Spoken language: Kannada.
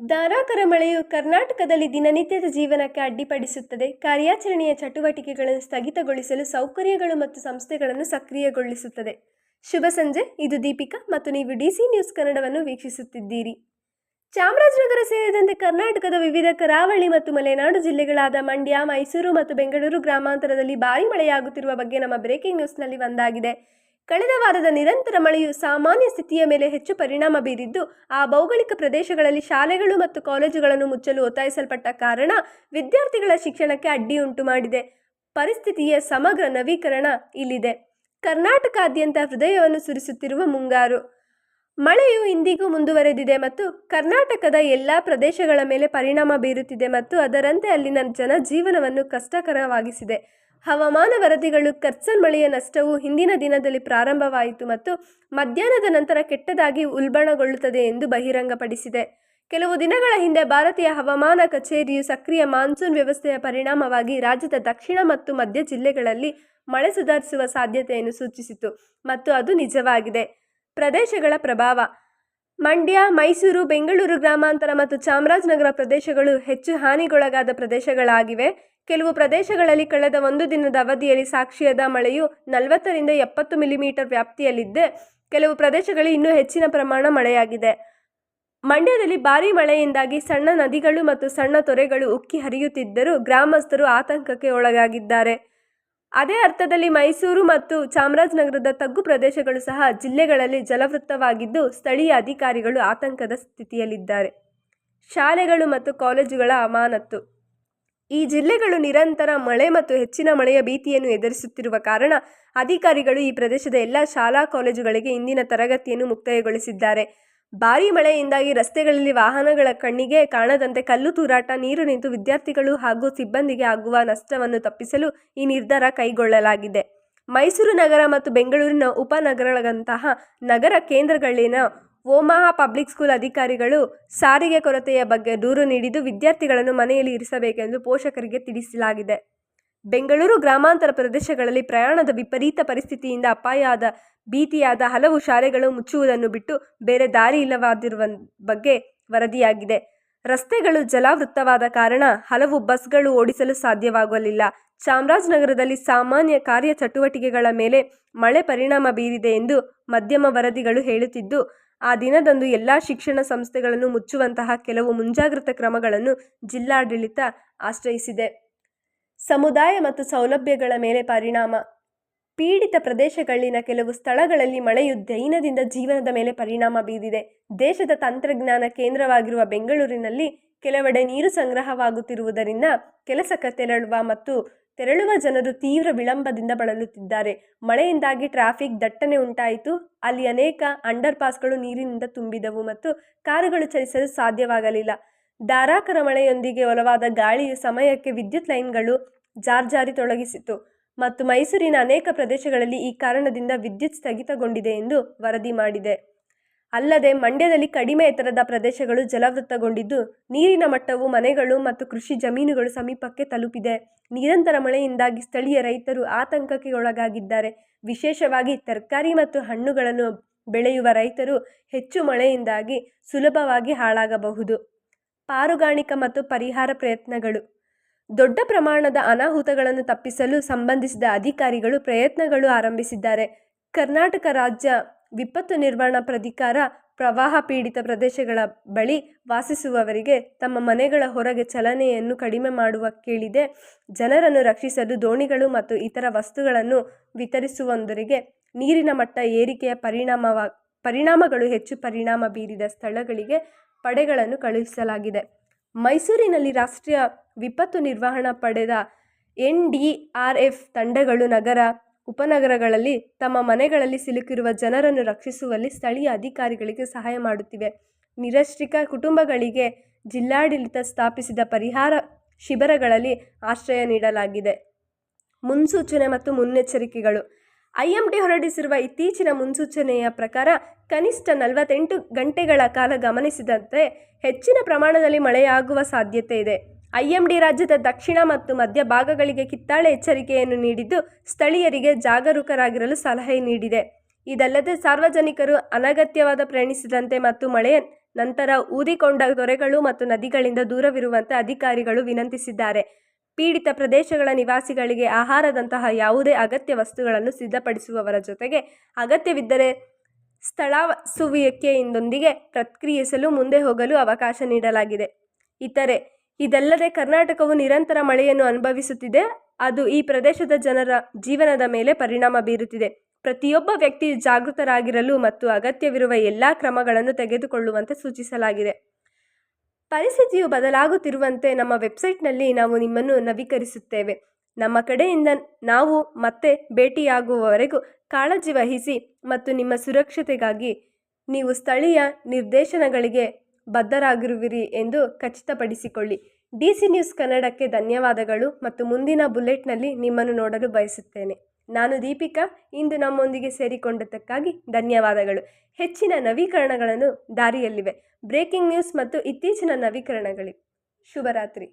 ಧಾರಾಕಾರ ಮಳೆಯು ಕರ್ನಾಟಕದಲ್ಲಿ ದಿನನಿತ್ಯದ ಜೀವನಕ್ಕೆ ಅಡ್ಡಿಪಡಿಸುತ್ತದೆ. ಕಾರ್ಯಾಚರಣೆಯ ಚಟುವಟಿಕೆಗಳನ್ನು ಸ್ಥಗಿತಗೊಳಿಸಲು ಸೌಕರ್ಯಗಳು ಮತ್ತು ಸಂಸ್ಥೆಗಳನ್ನು ಸಕ್ರಿಯಗೊಳಿಸುತ್ತದೆ. ಶುಭ ಸಂಜೆ, ಇದು ದೀಪಿಕಾ ಮತ್ತು ನೀವು ಡಿ ಸಿ ನ್ಯೂಸ್ ಕನ್ನಡವನ್ನು ವೀಕ್ಷಿಸುತ್ತಿದ್ದೀರಿ. ಚಾಮರಾಜನಗರ ಸೇರಿದಂತೆ ಕರ್ನಾಟಕದ ವಿವಿಧ ಕರಾವಳಿ ಮತ್ತು ಮಲೆನಾಡು ಜಿಲ್ಲೆಗಳಾದ ಮಂಡ್ಯ, ಮೈಸೂರು ಮತ್ತು ಬೆಂಗಳೂರು ಗ್ರಾಮಾಂತರದಲ್ಲಿ ಭಾರೀ ಮಳೆಯಾಗುತ್ತಿರುವ ಬಗ್ಗೆ ನಮ್ಮ ಬ್ರೇಕಿಂಗ್ ನ್ಯೂಸ್ನಲ್ಲಿ ಒಂದಾಗಿದೆ. ಕಳೆದ ವಾರದ ನಿರಂತರ ಮಳೆಯು ಸಾಮಾನ್ಯ ಸ್ಥಿತಿಯ ಮೇಲೆ ಹೆಚ್ಚು ಪರಿಣಾಮ ಬೀರಿದ್ದು, ಆ ಭೌಗೋಳಿಕ ಪ್ರದೇಶಗಳಲ್ಲಿ ಶಾಲೆಗಳು ಮತ್ತು ಕಾಲೇಜುಗಳನ್ನು ಮುಚ್ಚಲು ಒತ್ತಾಯಿಸಲ್ಪಟ್ಟ ಕಾರಣ ವಿದ್ಯಾರ್ಥಿಗಳ ಶಿಕ್ಷಣಕ್ಕೆ ಅಡ್ಡಿಯುಂಟು ಮಾಡಿದೆ. ಪರಿಸ್ಥಿತಿಯ ಸಮಗ್ರ ನವೀಕರಣ ಇಲ್ಲಿದೆ. ಕರ್ನಾಟಕಾದ್ಯಂತ ಹೃದಯವನ್ನು ಸುರಿಸುತ್ತಿರುವ ಮುಂಗಾರು. ಮಳೆಯು ಇಂದಿಗೂ ಮುಂದುವರೆದಿದೆ ಮತ್ತು ಕರ್ನಾಟಕದ ಎಲ್ಲ ಪ್ರದೇಶಗಳ ಮೇಲೆ ಪರಿಣಾಮ ಬೀರುತ್ತಿದೆ ಮತ್ತು ಅದರಂತೆ ಅಲ್ಲಿನ ಜನಜೀವನವನ್ನು ಕಷ್ಟಕರವಾಗಿಸಿದೆ. ಹವಾಮಾನ ವರದಿಗಳು ಕರ್ಸನ್ ಮಳೆಯ ನಷ್ಟವು ಹಿಂದಿನ ದಿನದಲ್ಲಿ ಪ್ರಾರಂಭವಾಯಿತು ಮತ್ತು ಮಧ್ಯಾಹ್ನದ ನಂತರ ಕೆಟ್ಟದಾಗಿ ಉಲ್ಬಣಗೊಳ್ಳುತ್ತದೆ ಎಂದು ಬಹಿರಂಗಪಡಿಸಿದೆ. ಕೆಲವು ದಿನಗಳ ಹಿಂದೆ ಭಾರತೀಯ ಹವಾಮಾನ ಕಚೇರಿಯು ಸಕ್ರಿಯ ಮಾನ್ಸೂನ್ ವ್ಯವಸ್ಥೆಯ ಪರಿಣಾಮವಾಗಿ ರಾಜ್ಯದ ದಕ್ಷಿಣ ಮತ್ತು ಮಧ್ಯ ಜಿಲ್ಲೆಗಳಲ್ಲಿ ಮಳೆ ಸುಧಾರಿಸುವ ಸಾಧ್ಯತೆಯನ್ನು ಸೂಚಿಸಿತು ಮತ್ತು ಅದು ನಿಜವಾಗಿದೆ. ಪ್ರದೇಶಗಳ ಪ್ರಭಾವ. ಮಂಡ್ಯ, ಮೈಸೂರು, ಬೆಂಗಳೂರು ಗ್ರಾಮಾಂತರ ಮತ್ತು ಚಾಮರಾಜನಗರ ಪ್ರದೇಶಗಳು ಹೆಚ್ಚು ಹಾನಿಗೊಳಗಾದ ಪ್ರದೇಶಗಳಾಗಿವೆ. ಕೆಲವು ಪ್ರದೇಶಗಳಲ್ಲಿ ಕಳೆದ ಒಂದು ದಿನದ ಅವಧಿಯಲ್ಲಿ ಸಾಕ್ಷಿಯಾದ ಮಳೆಯು ನಲವತ್ತರಿಂದ ಎಪ್ಪತ್ತು ಮಿಲಿಮೀಟರ್ ವ್ಯಾಪ್ತಿಯಲ್ಲಿದ್ದೆ. ಕೆಲವು ಪ್ರದೇಶಗಳಲ್ಲಿ ಇನ್ನೂ ಹೆಚ್ಚಿನ ಪ್ರಮಾಣ ಮಳೆಯಾಗಿದೆ. ಮಂಡ್ಯದಲ್ಲಿ ಭಾರೀ ಮಳೆಯಿಂದಾಗಿ ಸಣ್ಣ ನದಿಗಳು ಮತ್ತು ಸಣ್ಣ ತೊರೆಗಳು ಉಕ್ಕಿ ಹರಿಯುತ್ತಿದ್ದರೂ ಗ್ರಾಮಸ್ಥರು ಆತಂಕಕ್ಕೆ ಒಳಗಾಗಿದ್ದಾರೆ. ಅದೇ ಅರ್ಥದಲ್ಲಿ ಮೈಸೂರು ಮತ್ತು ಚಾಮರಾಜನಗರದ ತಗ್ಗು ಪ್ರದೇಶಗಳು ಸಹ ಜಿಲ್ಲೆಗಳಲ್ಲಿ ಜಲವೃತ್ತವಾಗಿದ್ದು, ಸ್ಥಳೀಯ ಅಧಿಕಾರಿಗಳು ಆತಂಕದ ಸ್ಥಿತಿಯಲ್ಲಿದ್ದಾರೆ. ಶಾಲೆಗಳು ಮತ್ತು ಕಾಲೇಜುಗಳ ಅಮಾನತ್ತು ಈ ಜಿಲ್ಲೆಗಳು ನಿರಂತರ ಮಳೆ ಮತ್ತು ಹೆಚ್ಚಿನ ಮಳೆಯ ಭೀತಿಯನ್ನು ಎದುರಿಸುತ್ತಿರುವ ಕಾರಣ ಅಧಿಕಾರಿಗಳು ಈ ಪ್ರದೇಶದ ಎಲ್ಲ ಶಾಲಾ ಕಾಲೇಜುಗಳಿಗೆ ಇಂದಿನ ತರಗತಿಯನ್ನು ಮುಕ್ತಾಯಗೊಳಿಸಿದ್ದಾರೆ. ಭಾರೀ ಮಳೆಯಿಂದಾಗಿ ರಸ್ತೆಗಳಲ್ಲಿ ವಾಹನಗಳ ಕಣ್ಣಿಗೆ ಕಾಣದಂತೆ ಕಲ್ಲು ತೂರಾಟ, ನೀರು ನಿಂತು ವಿದ್ಯಾರ್ಥಿಗಳು ಹಾಗೂ ಸಿಬ್ಬಂದಿಗೆ ಆಗುವ ನಷ್ಟವನ್ನು ತಪ್ಪಿಸಲು ಈ ನಿರ್ಧಾರ ಕೈಗೊಳ್ಳಲಾಗಿದೆ. ಮೈಸೂರು ನಗರ ಮತ್ತು ಬೆಂಗಳೂರಿನ ಉಪನಗರಗಳಂತಹ ನಗರ ಕೇಂದ್ರಗಳಲ್ಲಿನ ಓಮಾಹಾ ಪಬ್ಲಿಕ್ ಸ್ಕೂಲ್ ಅಧಿಕಾರಿಗಳು ಸಾರಿಗೆ ಕೊರತೆಯ ಬಗ್ಗೆ ದೂರು ನೀಡಿದ್ದು ವಿದ್ಯಾರ್ಥಿಗಳನ್ನು ಮನೆಯಲ್ಲಿ ಇರಿಸಬೇಕೆಂದು ಪೋಷಕರಿಗೆ ತಿಳಿಸಲಾಗಿದೆ. ಬೆಂಗಳೂರು ಗ್ರಾಮಾಂತರ ಪ್ರದೇಶಗಳಲ್ಲಿ ಪ್ರಯಾಣದ ವಿಪರೀತ ಪರಿಸ್ಥಿತಿಯಿಂದ ಅಪಾಯದ ಭೀತಿಯಾದ ಹಲವು ಶಾಲೆಗಳು ಮುಚ್ಚುವುದನ್ನು ಬಿಟ್ಟು ಬೇರೆ ದಾರಿ ಇಲ್ಲವಾದಿರುವ ಬಗ್ಗೆ ವರದಿಯಾಗಿದೆ. ರಸ್ತೆಗಳು ಜಲಾವೃತ್ತವಾದ ಕಾರಣ ಹಲವು ಬಸ್ಗಳು ಓಡಿಸಲು ಸಾಧ್ಯವಾಗಲಿಲ್ಲ. ಚಾಮರಾಜನಗರದಲ್ಲಿ ಸಾಮಾನ್ಯ ಕಾರ್ಯಚಟುವಟಿಕೆಗಳ ಮೇಲೆ ಮಳೆ ಪರಿಣಾಮ ಬೀರಿದೆ ಎಂದು ಮಧ್ಯಮ ವರದಿಗಳು ಹೇಳುತ್ತಿದ್ದು ಆ ದಿನದಂದು ಎಲ್ಲ ಶಿಕ್ಷಣ ಸಂಸ್ಥೆಗಳನ್ನು ಮುಚ್ಚುವಂತಹ ಕೆಲವು ಮುಂಜಾಗ್ರತಾ ಕ್ರಮಗಳನ್ನು ಜಿಲ್ಲಾಡಳಿತ ಆಶ್ರಯಿಸಿದೆ. ಸಮುದಾಯ ಮತ್ತು ಸೌಲಭ್ಯಗಳ ಮೇಲೆ ಪರಿಣಾಮ. ಪೀಡಿತ ಪ್ರದೇಶಗಳಲ್ಲಿನ ಕೆಲವು ಸ್ಥಳಗಳಲ್ಲಿ ಮಳೆಯು ದೈನದಿಂದ ಜೀವನದ ಮೇಲೆ ಪರಿಣಾಮ ಬೀರಿದೆ. ದೇಶದ ತಂತ್ರಜ್ಞಾನ ಕೇಂದ್ರವಾಗಿರುವ ಬೆಂಗಳೂರಿನಲ್ಲಿ ಕೆಲವೆಡೆ ನೀರು ಸಂಗ್ರಹವಾಗುತ್ತಿರುವುದರಿಂದ ಕೆಲಸಕ್ಕೆ ತೆರಳುವ ಮತ್ತು ತೆರಳುವ ಜನರು ತೀವ್ರ ವಿಳಂಬದಿಂದ ಬಳಲುತ್ತಿದ್ದಾರೆ. ಮಳೆಯಿಂದಾಗಿ ಟ್ರಾಫಿಕ್ ದಟ್ಟಣೆ ಉಂಟಾಯಿತು. ಅಲ್ಲಿ ಅನೇಕ ಅಂಡರ್ ಪಾಸ್ಗಳು ನೀರಿನಿಂದ ತುಂಬಿದವು ಮತ್ತು ಕಾರುಗಳು ಚಲಿಸಲು ಸಾಧ್ಯವಾಗಲಿಲ್ಲ. ಧಾರಾಕರ ಮಳೆಯೊಂದಿಗೆ ಒಲವಾದ ಗಾಳಿಯು ಸಮಯಕ್ಕೆ ವಿದ್ಯುತ್ ಲೈನ್ಗಳು ಜಾರ್ಜಾರಿ ತೊಡಗಿಸಿತು ಮತ್ತು ಮೈಸೂರಿನ ಅನೇಕ ಪ್ರದೇಶಗಳಲ್ಲಿ ಈ ಕಾರಣದಿಂದ ವಿದ್ಯುತ್ ಸ್ಥಗಿತಗೊಂಡಿದೆ ಎಂದು ವರದಿ ಮಾಡಿದೆ. ಅಲ್ಲದೆ ಮಂಡ್ಯದಲ್ಲಿ ಕಡಿಮೆ ಎತ್ತರದ ಪ್ರದೇಶಗಳು ಜಲವೃತಗೊಂಡಿದ್ದು ನೀರಿನ ಮಟ್ಟವು ಮನೆಗಳು ಮತ್ತು ಕೃಷಿ ಜಮೀನುಗಳು ಸಮೀಪಕ್ಕೆ ತಲುಪಿದೆ. ನಿರಂತರ ಮಳೆಯಿಂದಾಗಿ ಸ್ಥಳೀಯ ರೈತರು ಆತಂಕಕ್ಕೆ ಒಳಗಾಗಿದ್ದಾರೆ ವಿಶೇಷವಾಗಿ ತರಕಾರಿ ಮತ್ತು ಹಣ್ಣುಗಳನ್ನು ಬೆಳೆಯುವ ರೈತರು ಹೆಚ್ಚು ಮಳೆಯಿಂದಾಗಿ ಸುಲಭವಾಗಿ ಹಾಳಾಗಬಹುದು. ಪಾರುಗಾಣಿಕ ಮತ್ತು ಪರಿಹಾರ ಪ್ರಯತ್ನಗಳು. ದೊಡ್ಡ ಪ್ರಮಾಣದ ಅನಾಹುತಗಳನ್ನು ತಪ್ಪಿಸಲು ಸಂಬಂಧಿಸಿದ ಅಧಿಕಾರಿಗಳು ಪ್ರಯತ್ನಗಳು ಆರಂಭಿಸಿದ್ದಾರೆ. ಕರ್ನಾಟಕ ರಾಜ್ಯ ವಿಪತ್ತು ನಿರ್ವಹಣಾ ಪ್ರಾಧಿಕಾರ ಪ್ರವಾಹ ಪೀಡಿತ ಪ್ರದೇಶಗಳ ಬಳಿ ವಾಸಿಸುವವರಿಗೆ ತಮ್ಮ ಮನೆಗಳ ಹೊರಗೆ ಚಲನೆಯನ್ನು ಕಡಿಮೆ ಮಾಡುವ ಕೇಳಿದೆ. ಜನರನ್ನು ರಕ್ಷಿಸಲು ದೋಣಿಗಳು ಮತ್ತು ಇತರ ವಸ್ತುಗಳನ್ನು ವಿತರಿಸುವೊಂದರಿಗೆ ನೀರಿನ ಮಟ್ಟ ಏರಿಕೆಯ ಪರಿಣಾಮವ, ಪರಿಣಾಮಗಳು ಹೆಚ್ಚು ಪರಿಣಾಮ ಬೀರಿದ ಸ್ಥಳಗಳಿಗೆ ಪಡೆಗಳನ್ನು ಕಳುಹಿಸಲಾಗಿದೆ. ಮೈಸೂರಿನಲ್ಲಿ ರಾಷ್ಟ್ರೀಯ ವಿಪತ್ತು ನಿರ್ವಹಣಾ ಪಡೆದ ಎನ್ ಡಿ ಆರ್ ಎಫ್ ತಂಡಗಳು ನಗರ ಉಪನಗರಗಳಲ್ಲಿ ತಮ್ಮ ಮನೆಗಳಲ್ಲಿ ಸಿಲುಕಿರುವ ಜನರನ್ನು ರಕ್ಷಿಸುವಲ್ಲಿ ಸ್ಥಳೀಯ ಅಧಿಕಾರಿಗಳಿಗೆ ಸಹಾಯ ಮಾಡುತ್ತಿವೆ. ನಿರಶ್ರಿತ ಕುಟುಂಬಗಳಿಗೆ ಜಿಲ್ಲಾಡಳಿತ ಸ್ಥಾಪಿಸಿದ ಪರಿಹಾರ ಶಿಬಿರಗಳಲ್ಲಿ ಆಶ್ರಯ ನೀಡಲಾಗಿದೆ. ಮುನ್ಸೂಚನೆ ಮತ್ತು ಮುನ್ನೆಚ್ಚರಿಕೆಗಳು. ಐಎಂಡಿ ಹೊರಡಿಸಿರುವ ಇತ್ತೀಚಿನ ಮುನ್ಸೂಚನೆಯ ಪ್ರಕಾರ ಕನಿಷ್ಠ ನಲವತ್ತೆಂಟು ಗಂಟೆಗಳ ಕಾಲ ಗಮನಿಸಿದಂತೆ ಹೆಚ್ಚಿನ ಪ್ರಮಾಣದಲ್ಲಿ ಮಳೆಯಾಗುವ ಸಾಧ್ಯತೆ ಇದೆ. ಐಎಂಡಿ ರಾಜ್ಯದ ದಕ್ಷಿಣ ಮತ್ತು ಮಧ್ಯ ಭಾಗಗಳಿಗೆ ಕಿತ್ತಾಳೆ ಎಚ್ಚರಿಕೆಯನ್ನು ನೀಡಿದ್ದು ಸ್ಥಳೀಯರಿಗೆ ಜಾಗರೂಕರಾಗಿರಲು ಸಲಹೆ ನೀಡಿದೆ. ಇದಲ್ಲದೆ ಸಾರ್ವಜನಿಕರು ಅನಗತ್ಯವಾದ ಪ್ರಯಾಣಿಸಿದಂತೆ ಮತ್ತು ಮಳೆಯ ನಂತರ ಊದಿಕೊಂಡ ತೊರೆಗಳು ಮತ್ತು ನದಿಗಳಿಂದ ದೂರವಿರುವಂತೆ ಅಧಿಕಾರಿಗಳು ವಿನಂತಿಸಿದ್ದಾರೆ. ಪೀಡಿತ ಪ್ರದೇಶಗಳ ನಿವಾಸಿಗಳಿಗೆ ಆಹಾರದಂತಹ ಯಾವುದೇ ಅಗತ್ಯ ವಸ್ತುಗಳನ್ನು ಸಿದ್ಧಪಡಿಸುವವರ ಜೊತೆಗೆ ಅಗತ್ಯವಿದ್ದರೆ ಸ್ಥಳಸುವಿಕೆಯಿಂದೊಂದಿಗೆ ಪ್ರತಿಕ್ರಿಯಿಸಲು ಮುಂದೆ ಹೋಗಲು ಅವಕಾಶ ನೀಡಲಾಗಿದೆ. ಇತರೆ ಇದಲ್ಲದೆ ಕರ್ನಾಟಕವು ನಿರಂತರ ಮಳೆಯನ್ನು ಅನುಭವಿಸುತ್ತಿದೆ. ಅದು ಈ ಪ್ರದೇಶದ ಜನರ ಜೀವನದ ಮೇಲೆ ಪರಿಣಾಮ ಬೀರುತ್ತಿದೆ. ಪ್ರತಿಯೊಬ್ಬ ವ್ಯಕ್ತಿಯು ಜಾಗೃತರಾಗಿರಲು ಮತ್ತು ಅಗತ್ಯವಿರುವ ಎಲ್ಲ ಕ್ರಮಗಳನ್ನು ತೆಗೆದುಕೊಳ್ಳುವಂತೆ ಸೂಚಿಸಲಾಗಿದೆ. ಪರಿಸ್ಥಿತಿಯು ಬದಲಾಗುತ್ತಿರುವಂತೆ ನಮ್ಮ ವೆಬ್ಸೈಟ್ನಲ್ಲಿ ನಾವು ನಿಮ್ಮನ್ನು ನವೀಕರಿಸುತ್ತೇವೆ. ನಮ್ಮ ಕಡೆಯಿಂದ ನಾವು ಮತ್ತೆ ಭೇಟಿಯಾಗುವವರೆಗೂ ಕಾಳಜಿ ವಹಿಸಿ ಮತ್ತು ನಿಮ್ಮ ಸುರಕ್ಷತೆಗಾಗಿ ನೀವು ಸ್ಥಳೀಯ ನಿರ್ದೇಶನಗಳಿಗೆ ಬದ್ಧರಾಗಿರುವಿರಿ ಎಂದು ಖಚಿತಪಡಿಸಿಕೊಳ್ಳಿ. ಡಿ ಸಿ ನ್ಯೂಸ್ ಕನ್ನಡಕ್ಕೆ ಧನ್ಯವಾದಗಳು ಮತ್ತು ಮುಂದಿನ ಬುಲೆಟ್ನಲ್ಲಿ ನಿಮ್ಮನ್ನು ನೋಡಲು ಬಯಸುತ್ತೇನೆ. ನಾನು ದೀಪಿಕಾ, ಇಂದು ನಮ್ಮೊಂದಿಗೆ ಸೇರಿಕೊಂಡದ್ದಕ್ಕಾಗಿ ಧನ್ಯವಾದಗಳು. ಹೆಚ್ಚಿನ ನವೀಕರಣಗಳನ್ನು ದಾರಿಯಲ್ಲಿವೆ. ಬ್ರೇಕಿಂಗ್ ನ್ಯೂಸ್ ಮತ್ತು ಇತ್ತೀಚಿನ ನವೀಕರಣಗಳಿವೆ. ಶುಭರಾತ್ರಿ.